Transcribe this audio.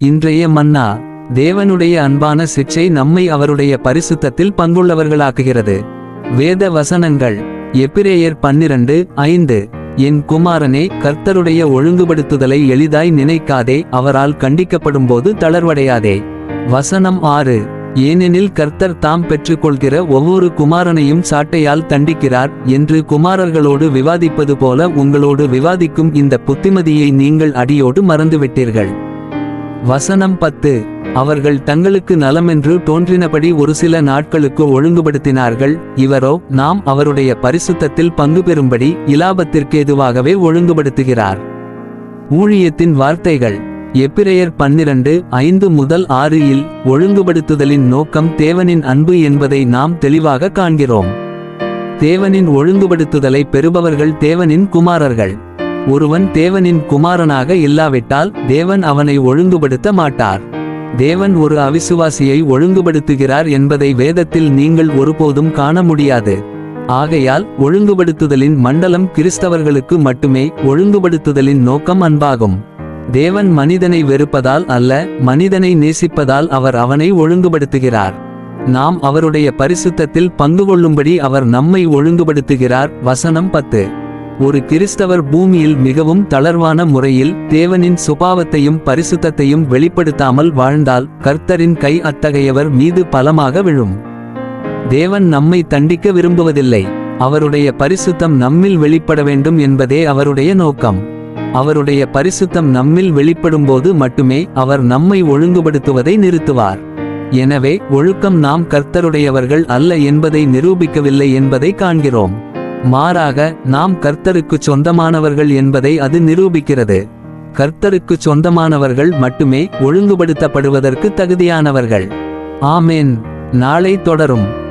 இன்றைய மன்னா தேவனுடைய அன்பான சிற்றை நம்மை அவருடைய பரிசுத்தத்தில் பங்குள்ளவர்களாக்குகிறது. வேத வசனங்கள் எபிரேயர் பன்னிரண்டு ஐந்து. என் குமாரனே கர்த்தருடைய ஒழுங்குபடுத்துதலை எளிதாய் நினைக்காதே அவரால் கண்டிக்கப்படும்போது தளர்வடையாதே. வசனம் ஆறு. ஏனெனில் கர்த்தர் தாம் பெற்றுக்கொள்கிற ஒவ்வொரு குமாரனையும் சாட்டையால் தண்டிக்கிறார் என்று குமாரர்களோடு விவாதிப்பது போல உங்களோடு விவாதிக்கும் இந்த புத்திமதியை நீங்கள் அடியோடு மறந்துவிட்டீர்கள். வசனம் பத்து. அவர்கள் தங்களுக்கு நலமென்று தோன்றினபடி ஒரு சில நாட்களுக்கு ஒழுங்குபடுத்தினார்கள். இவரோ நாம் அவருடைய பரிசுத்தத்தில் பங்கு பெறும்படி இலாபத்திற்கு எதுவாகவே ஒழுங்குபடுத்துகிறார். ஊழியத்தின் வார்த்தைகள். எப்பிரையர் பன்னிரண்டு ஐந்து முதல் ஆறு இல் ஒழுங்குபடுத்துதலின் நோக்கம் தேவனின் அன்பு என்பதை நாம் தெளிவாக காண்கிறோம். தேவனின் ஒழுங்குபடுத்துதலை பெறுபவர்கள் தேவனின் குமாரர்கள். ஒருவன் தேவனின் குமாரனாக இல்லாவிட்டால் தேவன் அவனை ஒழுங்குபடுத்த மாட்டார். தேவன் ஒரு அவிசுவாசியை ஒழுங்குபடுத்துகிறார் என்பதை வேதத்தில் நீங்கள் ஒருபோதும் காண முடியாது. ஆகையால் ஒழுங்குபடுத்துதலின் மண்டலம் கிறிஸ்தவர்களுக்கு மட்டுமே ஒழுங்குபடுத்துதலின் நோக்கம் அன்பாகும். தேவன் மனிதனை வெறுப்பதால் அல்ல மனிதனை நேசிப்பதால் அவர் அவனை ஒழுங்குபடுத்துகிறார். நாம் அவருடைய பரிசுத்தத்தில் பங்கு கொள்ளும்படி அவர் நம்மை ஒழுங்குபடுத்துகிறார். வசனம் பத்து. ஒரு கிறிஸ்தவர் பூமியில் மிகவும் தளர்வான முறையில் தேவனின் சுபாவத்தையும் பரிசுத்தத்தையும் வெளிப்படுத்தாமல் வாழ்ந்தால் கர்த்தரின் கை அத்தகையவர் மீது பலமாக விழும். தேவன் நம்மை தண்டிக்க விரும்புவதில்லை. அவருடைய பரிசுத்தம் நம்மில் வெளிப்பட வேண்டும் என்பதே அவருடைய நோக்கம். அவருடைய பரிசுத்தம் நம்மில் வெளிப்படும்போது மட்டுமே அவர் நம்மை ஒழுங்குபடுத்துவதை நிறுத்துவார். எனவே ஒழுக்கம் நாம் கர்த்தருடையவர்கள் அல்ல என்பதை நிரூபிக்கவில்லை என்பதை காண்கிறோம். மாறாக நாம் கர்த்தருக்கு சொந்தமானவர்கள் என்பதை அது நிரூபிக்கிறது. கர்த்தருக்கு சொந்தமானவர்கள் மட்டுமே ஒழுங்குபடுத்தப்படுவதற்கு தகுதியானவர்கள். ஆமேன். நாளை தொடரும்.